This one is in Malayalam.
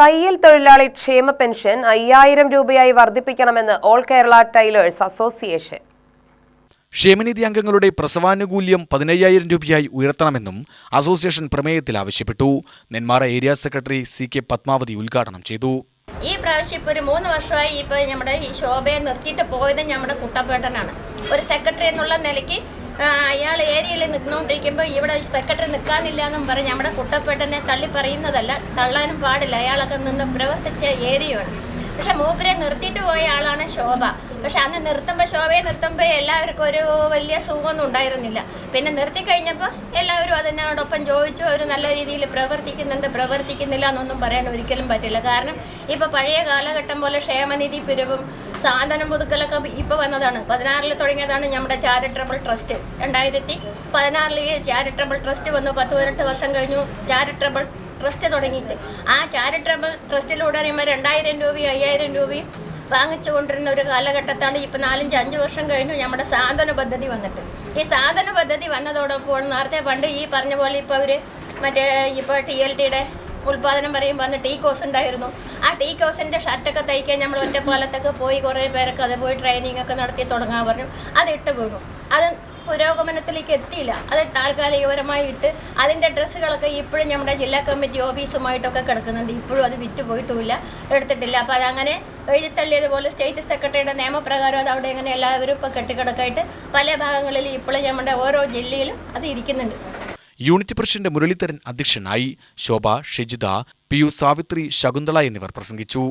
തയ്യൽ തൊഴിലാളി ക്ഷേമ പെൻഷൻ അയ്യായിരം രൂപയായി വർദ്ധിപ്പിക്കണമെന്ന് ഓൾ കേരള ടൈലേഴ്സ് അസോസിയേഷൻ. ക്ഷേമനിധി അംഗങ്ങളുടെ പ്രസവാനുകൂല്യം പതിനയ്യായിരം രൂപയായി ഉയർത്തണമെന്നും അസോസിയേഷൻ പ്രമേയത്തിൽ ആവശ്യപ്പെട്ടു. Nenmara area secretary C K Padmavathi ഉദ്ഘാടനം ചെയ്തു. ഈ പ്രാവശ്യം ഇപ്പോൾ ഒരു മൂന്ന് വർഷമായി ഇപ്പോൾ നമ്മുടെ ഈ ശോഭയെ നിർത്തിയിട്ട് പോയത് നമ്മുടെ കുട്ടപ്പേട്ടനാണ്. ഒരു സെക്രട്ടറി എന്നുള്ള നിലയ്ക്ക് അയാൾ ഏരിയയിൽ നിന്നുകൊണ്ടിരിക്കുമ്പോൾ ഇവിടെ സെക്രട്ടറി നിൽക്കാനില്ല എന്നും പറഞ്ഞ് നമ്മുടെ കുട്ടപ്പേട്ടനെ തള്ളി പറയുന്നതല്ല തള്ളാനും പാടില്ല. അയാളൊക്കെ നിന്ന് പ്രവർത്തിച്ച ഏരിയയാണ്. പക്ഷെ മൂപ്പരെ നിർത്തിയിട്ട് പോയ ആളാണ് ശോഭ. പക്ഷെ അന്ന് നിർത്തുമ്പോൾ ശോഭയെ നിർത്തുമ്പോൾ എല്ലാവർക്കും ഒരു വലിയ സുഖമൊന്നും ഉണ്ടായിരുന്നില്ല. പിന്നെ നിർത്തി കഴിഞ്ഞപ്പോൾ എല്ലാവരും അതിനോടൊപ്പം ചോദിച്ചു അവർ നല്ല രീതിയിൽ പ്രവർത്തിക്കുന്നുണ്ട് പ്രവർത്തിക്കുന്നില്ല എന്നൊന്നും പറയാൻ ഒരിക്കലും പറ്റില്ല. കാരണം ഇപ്പോൾ പഴയ കാലഘട്ടം പോലെ ക്ഷേമനിധി പിരിവും സാധനം പുതുക്കലൊക്കെ ഇപ്പോൾ വന്നതാണ്. പതിനാറിൽ തുടങ്ങിയതാണ് നമ്മുടെ ചാരിറ്റബിൾ ട്രസ്റ്റ് രണ്ടായിരത്തി പതിനാറിൽ ഈ ചാരിറ്റബിൾ ട്രസ്റ്റ് വന്നു. പത്ത് പതിനെട്ട് വർഷം കഴിഞ്ഞു. ചാരിറ്റബിൾ ട്രസ്റ്റ് തുടങ്ങിയിട്ട്. ആ ചാരിറ്റബിൾ ട്രസ്റ്റിലൂടെ നമ്മൾ രണ്ടായിരം രൂപയും അയ്യായിരം രൂപയും വാങ്ങിച്ചു കൊണ്ടിരുന്ന ഒരു കാലഘട്ടത്താണ് ഇപ്പോൾ നാലഞ്ച് അഞ്ച് വർഷം കഴിഞ്ഞു നമ്മുടെ സാന്ത്വന പദ്ധതി വന്നിട്ട്. ഈ സാന്ത്വന പദ്ധതി വന്നതോടൊപ്പം നേരത്തെ പണ്ട് ഈ പറഞ്ഞ പോലെ ഇപ്പോൾ അവർ മറ്റേ ഇപ്പോൾ ടി എൽ ടിയുടെ ഉൽപാദനം പറയുമ്പോൾ അന്ന് ടീ കോസ് ഉണ്ടായിരുന്നു. ആ ടീ കോസിന്റെ ഷർട്ടൊക്കെ തയ്ക്കാൻ നമ്മൾ ഒറ്റപ്പാലത്തൊക്കെ പോയി കുറേ പേരൊക്കെ അത് പോയി ട്രെയിനിങ് ഒക്കെ നടത്തി തുടങ്ങാൻ പറഞ്ഞു. അത് ഇട്ട് വീണു. അത് പുരോഗമനത്തിലേക്ക് എത്തിയില്ല. അത് താൽക്കാലികപരമായി ഇട്ട് അതിന്റെ ഡ്രസ്സുകളൊക്കെ ഇപ്പോഴും നമ്മുടെ ജില്ലാ കമ്മിറ്റി ഓഫീസുമായിട്ടൊക്കെ കിടക്കുന്നുണ്ട്. ഇപ്പോഴും അത് വിറ്റ് പോയിട്ടുമില്ല. എടുത്തിട്ടില്ല. അപ്പോൾ അതങ്ങനെ എഴുതിത്തള്ളിയതുപോലെ സ്റ്റേറ്റ് സെക്രട്ടറിയുടെ നിയമപ്രകാരം അത് അവിടെ ഇങ്ങനെ എല്ലാവരും ഇപ്പോൾ കെട്ടിക്കിടക്കായിട്ട് പല ഭാഗങ്ങളിൽ ഇപ്പോഴും നമ്മുടെ ഓരോ ജില്ലയിലും അത് ഇരിക്കുന്നുണ്ട്. യൂണിറ്റ് പ്രസിഡന്റ് മുരളീധരൻ അധ്യക്ഷനായി ശോഭ ഷെജിത പി സാവിത്രി ശകുന്തള എന്നിവർ പ്രസംഗിച്ചു.